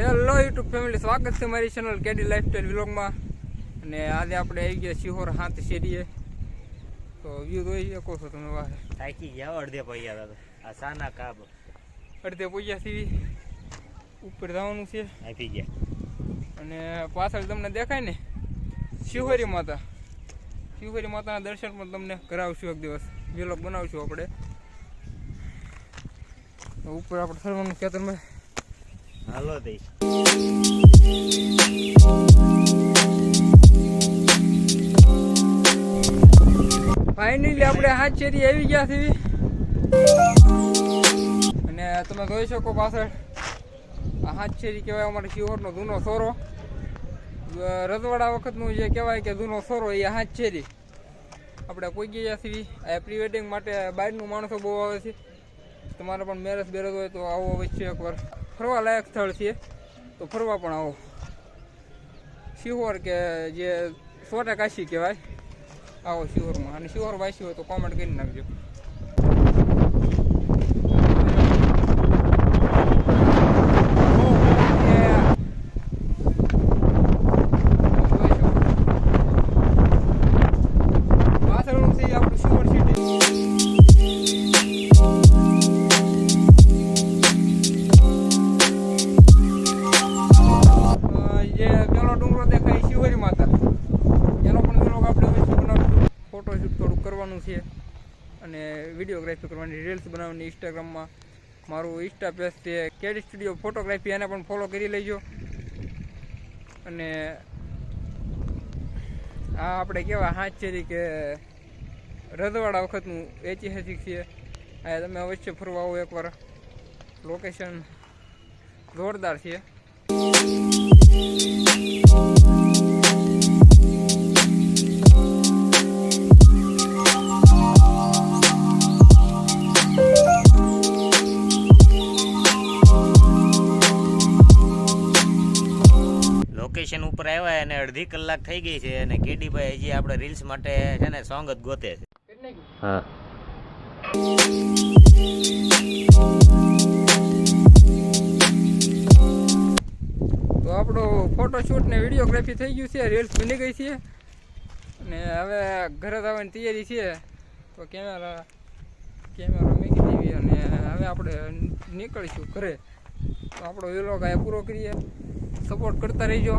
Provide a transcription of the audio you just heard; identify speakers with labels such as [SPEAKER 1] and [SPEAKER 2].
[SPEAKER 1] Family સ્વાગત છે મારી ચેનલ કેડી લાઈફસ્ટાઈલ વ્લોગમાં અને આજે આપણે આવી ગયા શિહોર હાથ શેરીએ. તો વ્યૂ જોઈ શકો છો તમે વાહ.
[SPEAKER 2] થાકી ગયા અડધે પૈયા હતા આ સાના કાબ.
[SPEAKER 1] અડધે પૈયા સીવી ઉપર જવાનું છે.
[SPEAKER 2] આપી ગયા.
[SPEAKER 1] અને પાછળ તમને દેખાય ને શિહોરી માતા. શિહોરી માતાના દર્શન પણ તમને કરાવશું એક દિવસ. વ્લોગ બનાવશું આપણે. ઉપર આપણે ફરવાનું સરવાનું ખેતરમાં
[SPEAKER 2] હાલો તે
[SPEAKER 1] ફાઇનલી આપણે હાથ શેરી આવી ગયા છે અને તમે જોઈ શકો પાછળ, આ હાથ શેરી કહેવાય અમારે શિહોરનો જૂનો સોરો. રજવાડા વખતનું જે કહેવાય કે જૂનો સોરો, એ હાથ આપણે કોઈ ગયા છીએ. આ પ્રી વેડિંગ માટે બહારનું માણસો બહુ આવે છે. તમારે પણ મેરેજ બેરેજ હોય તો આવો અવશ્ય એકવાર. ફરવા લાયક સ્થળ છે. તો ફરવા પણ આવો. શિહોર કે જે સોટા કાશી કહેવાય. આવો શિહોરમાં. અને શિહોર વાસી હોય તો કોમેન્ટ કરી નાખજો. થોડુંક કરવાનું છે અને વિડીયોગ્રાફી કરવાની રીલ્સ બનાવવાની ઇન્સ્ટાગ્રામમાં મારું ઇન્સ્ટા પેજ છે કેડી સ્ટુડિયો ફોટોગ્રાફી એને પણ ફોલો કરી લેજો. અને આ આપણે કેવા હાથ છે કે રજવાડા વખતનું ઐતિહાસિક છે. આ તમે અવશ્ય ફરવા આવો એકવાર. લોકેશન જોરદાર છે.
[SPEAKER 2] લોકેશન ઉપર આવ્યા અને અડધી કલાક થઈ ગઈ છે અને કેડીભાઈ હજી આપણે રીલ્સ માટે છે ને સોંગ જ ગોતે છે. હા.
[SPEAKER 1] તો આપણો ફોટોશૂટ ને વિડીયોગ્રાફી થઈ ગયું છે રીલ્સ બની ગઈ છે. અને હવે ઘરે આવવાની તૈયારી છે. તો કેમેરા કેમેરા મૂકી દેવી અને હવે આપણે નીકળીશું ઘરે. તો આપણો વિલોગ આ પૂરો કરીએ. સપોર્ટ કરતા રહીજો.